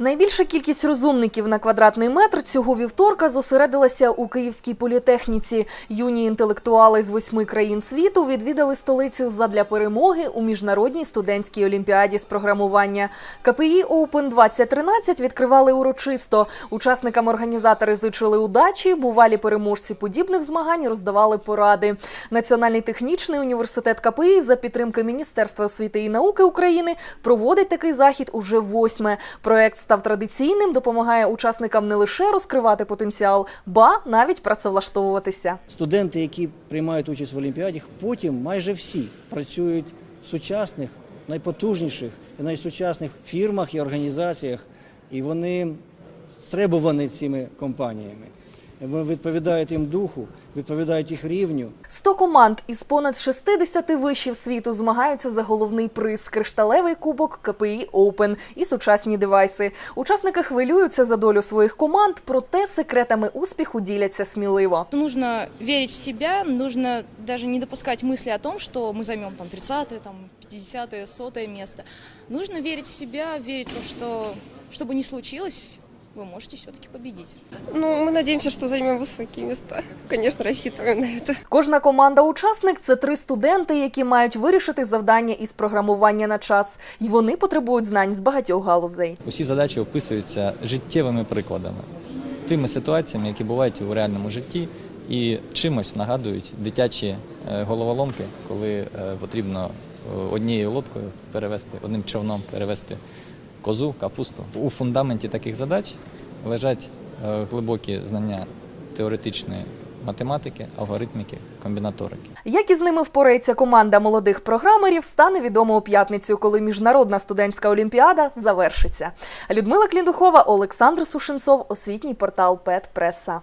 Найбільша кількість розумників на квадратний метр цього вівторка зосередилася у Київській політехніці. Юні інтелектуали з восьми країн світу відвідали столицю задля перемоги у міжнародній студентській олімпіаді з програмування. КПІ Open 2013 відкривали урочисто. Учасникам організатори зичили удачі. Бувалі переможці подібних змагань роздавали поради. Національний технічний університет КПІ за підтримки Міністерства освіти і науки України проводить такий захід уже восьме. Проект став традиційним, допомагає учасникам не лише розкривати потенціал, ба навіть працевлаштовуватися. Студенти, які приймають участь в Олімпіаді, потім майже всі працюють в сучасних, найпотужніших і найсучасних фірмах і організаціях, і вони стребувані цими компаніями Вони відповідають їм духу, відповідають їх рівню. 100 команд із понад 60 вишів світу змагаються за головний приз кришталевий кубок КПІ Open і сучасні девайси. Учасники хвилюються за долю своїх команд, проте секретами успіху діляться сміливо. Нужно верить в себя, нужно даже не допускать мысли о том, что мы займем там 30-е, там 50-е, 100 место. Нужно верить в себя, верить в то, что что бы ни случилось, вы можете все-таки победить. Ну, мы надеемся, что займем высокие места. Конечно, рассчитываем на это. Кожна команда-учасник це три студенти, які мають вирішити завдання із програмування на час, і вони потребують знань з багатьох галузей. Усі задачі описуються життєвими прикладами, тими ситуаціями, які бувають у реальному житті, і чимось нагадують дитячі е, головоломки, коли е, потрібно е, однією лодкою перевести, одним човном перевести козу, капусту. У фундаменті таких задач лежать е, глибокі знання теоретичної математики, алгоритміки, комбінаторики. Як із ними впорається команда молодих програмерів, стане відомо у п'ятницю, коли міжнародна студентська олімпіада завершиться. Людмила Кліндухова, Олександр Сушенцов, освітній портал Пет Преса.